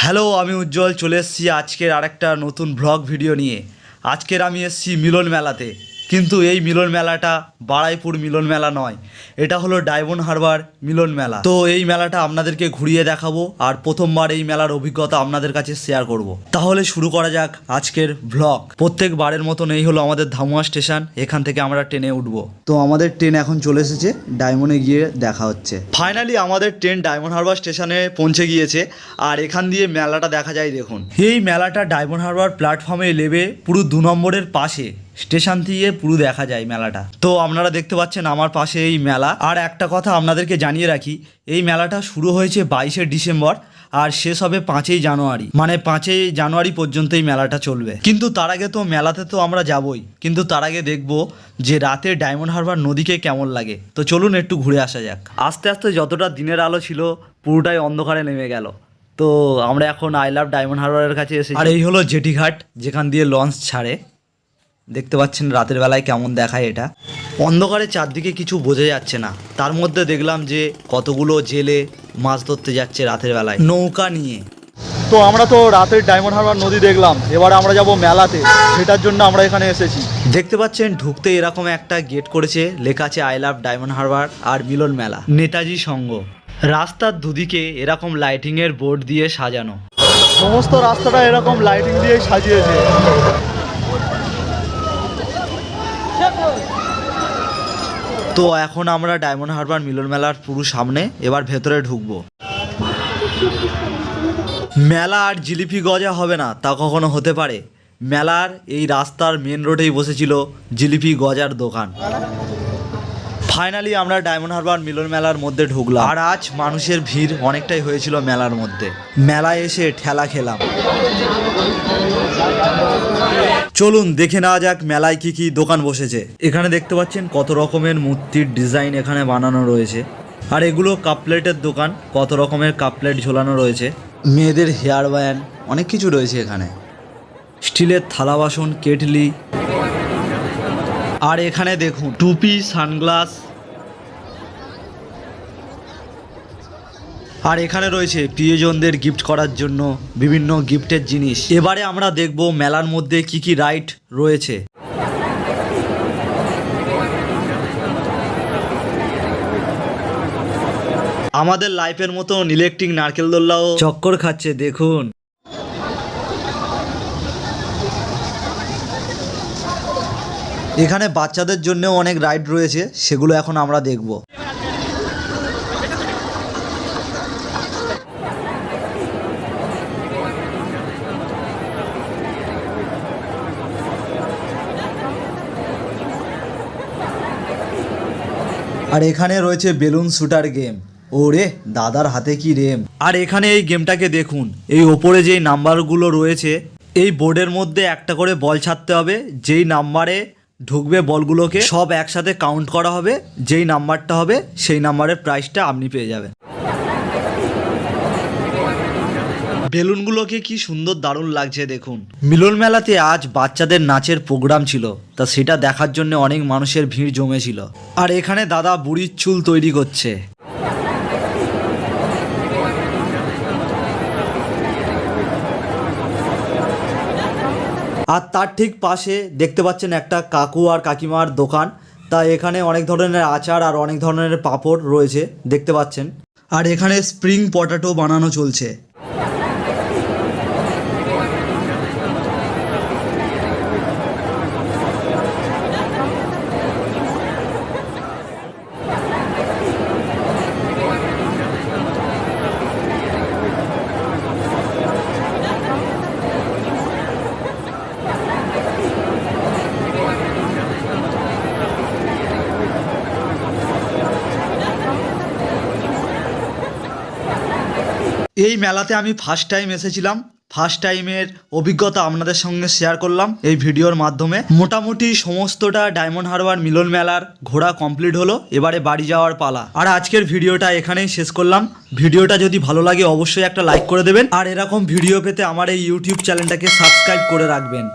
Hello, আমি উজ্জ্বল, চলে এসেছি আজকের আরেকটা নতুন ব্লগ ভিডিও নিয়ে। আজকের আমি এসেছি মিলন মেলাতে। কিন্তু এই মিলন মেলাটা বাড়াইপুর মিলন মেলা নয়। এটা হলো ডায়মন্ড হারবার মিলন মেলা। তো এই মেলাটা আপনাদেরকে ঘুরিয়ে দেখাবো আর প্রথমবার এই মেলার অভিজ্ঞতা আপনাদের কাছে শেয়ার করব। তাহলে শুরু করা যাক আজকের ব্লগ প্রত্যেক বারের মতন এই হলো আমাদের ধামুয়া স্টেশন, এখান থেকে আমরা ট্রেনে উঠব। তো আমাদের ট্রেন এখন চলে এসেছে, ডায়মন্ডে গিয়ে দেখা হচ্ছে। ফাইনালি আমাদের ট্রেন ডায়মন্ড হারবার স্টেশনে পৌঁছে গিয়েছে, আর এখান দিয়ে মেলাটা দেখা যায় দেখুন। এই মেলাটা ডায়মন্ড হারবার প্ল্যাটফর্মে লেবে পুরো দু নম্বরের পাশে। স্টেশন থেকে পুরো দেখা যায় মেলাটা। তো আপনারা দেখতে পাচ্ছেন আমার পাশে এই মেলা। আর একটা কথা আপনাদেরকে জানিয়ে রাখি, এই মেলাটা শুরু হয়েছে বাইশে ডিসেম্বর আর শেষ হবে পাঁচই জানুয়ারি। মানে পাঁচই জানুয়ারি পর্যন্ত এই মেলাটা চলবে। কিন্তু তার আগে তো মেলাতে তো আমরা যাবই। কিন্তু তার আগে দেখব যে রাতে ডায়মন্ড হারবার নদীকে কেমন লাগে। তো চলুন একটু ঘুরে আসা যাক। আস্তে আস্তে যতটা দিনের আলো ছিল, পুরোটাই অন্ধকারে নেমে গেল। তো আমরা এখন আই লাভ ডায়মন্ড হারবারের কাছে এসেছি। আর এই হলো জেটিঘাট, যেখান দিয়ে লঞ্চ ছাড়ে। দেখতে পাচ্ছেন রাতের বেলায় কেমন দেখায় এটা। অন্ধকারে চারদিকে কিছু বোঝা যাচ্ছে না। তার মধ্যে দেখলাম যে কতগুলো জেলে মাছ ধরতে যাচ্ছে রাতের বেলায়। নৌকা নিয়ে। তো আমরা তো রাতের ডায়মন্ড হারবার নদী দেখলাম। এবার আমরা যাব মেলাতে। সেটার জন্য আমরা এখানে এসেছি। দেখতে পাচ্ছেন ঢুকতে এরকম একটা গেট করেছে। লেখা আছে আই লাভ ডায়মন্ড হারবার আর মিলন মেলা। নেতাজি সংঘ রাস্তার দুদিকে এরকম লাইটিংয়ের বোর্ড দিয়ে সাজানো। সমস্ত রাস্তাটা এরকম লাইটিং দিয়ে সাজিয়েছে। তো এখন আমরা ডায়মন্ড হারবার মিলন মেলার পুরো সামনে, এবার ভেতরে ঢুকবো। মেলা আর জিলিপি গজা হবে না, তা কখনো হতে পারে। মেলার এই রাস্তার মেন রোডেই বসেছিল জিলিপি গজার দোকান। ফাইনালি আমরা ডায়মন্ড হারবার মিলন মেলার মধ্যে ঢুকলাম। আর আজ মানুষের ভিড় অনেকটাই হয়েছিল মেলার মধ্যে। মেলায় এসে ঠেলা খেলাম। চলুন দেখে নেওয়া যাক মেলায় কি কি দোকান বসেছে। এখানে দেখতে পাচ্ছেন কত রকমের মূর্তির ডিজাইন এখানে বানানো রয়েছে। আর এগুলো কাপলেটের দোকান, কত রকমের কাপলেট ঝোলানো রয়েছে। মেয়েদের হেয়ার ব্যান অনেক কিছু রয়েছে এখানে। স্টিলের থালা বাসন, কেটলি। আর এখানে দেখুন, টুপি, সানগ্লাস। আর এখানে রয়েছে প্রিয়জনদের গিফট করার জন্য বিভিন্ন গিফটের জিনিস। এবারে আমরা দেখব মেলার মধ্যে কি কি রাইড রয়েছে। আমাদের লাইফের মতো ইলেকট্রিক নারকেল দোল্লাও চক্কর খাচ্ছে, দেখুন। এখানে বাচ্চাদের জন্যও অনেক রাইড রয়েছে, সেগুলো এখন আমরা দেখব। আর এখানে রয়েছে বেলুন শুটার গেম। ওরে, দাদার হাতে কি রেম আর এখানে এই গেমটাকে দেখুন। এই ওপরে যেই নাম্বারগুলো রয়েছে, এই বোর্ডের মধ্যে একটা করে বল ছাড়তে হবে। যেই নাম্বারে ঢুকবে বলগুলোকে, সব একসাথে কাউন্ট করা হবে। যেই নাম্বারটা হবে, সেই নাম্বারের প্রাইসটা আপনি পেয়ে যাবেন। বেলুনগুলোকে কি সুন্দর দারুণ লাগছে দেখুন। মিলন মেলাতে আজ বাচ্চাদের নাচের প্রোগ্রাম ছিল তা সেটা দেখার জন্য অনেক মানুষের ভিড় জমেছিল। আর এখানে দাদা বুড়ির চুল তৈরি করছে। আর তার ঠিক পাশে দেখতে পাচ্ছেন একটা কাকু আর কাকিমার দোকান। তা এখানে অনেক ধরনের আচার আর অনেক ধরনের পাঁপড় রয়েছে দেখতে পাচ্ছেন। আর এখানে স্প্রিং পটাটো বানানো চলছে। এই মেলাতে আমি ফার্স্ট টাইম এসেছিলাম। ফার্স্ট টাইমের অভিজ্ঞতা আপনাদের সঙ্গে শেয়ার করলাম এই ভিডিওর মাধ্যমে। মোটামুটি সমস্তটা ডায়মন্ড হারবার মিলন মেলার ঘোড়া কমপ্লিট হলো, এবারে বাড়ি যাওয়ার পালা। আর আজকের ভিডিওটা এখানেই শেষ করলাম। ভিডিওটা যদি ভালো লাগে অবশ্যই একটা লাইক করে দেবেন। আর এরকম ভিডিও পেতে আমার এই ইউটিউব চ্যানেলটাকে সাবস্ক্রাইব করে রাখবেন।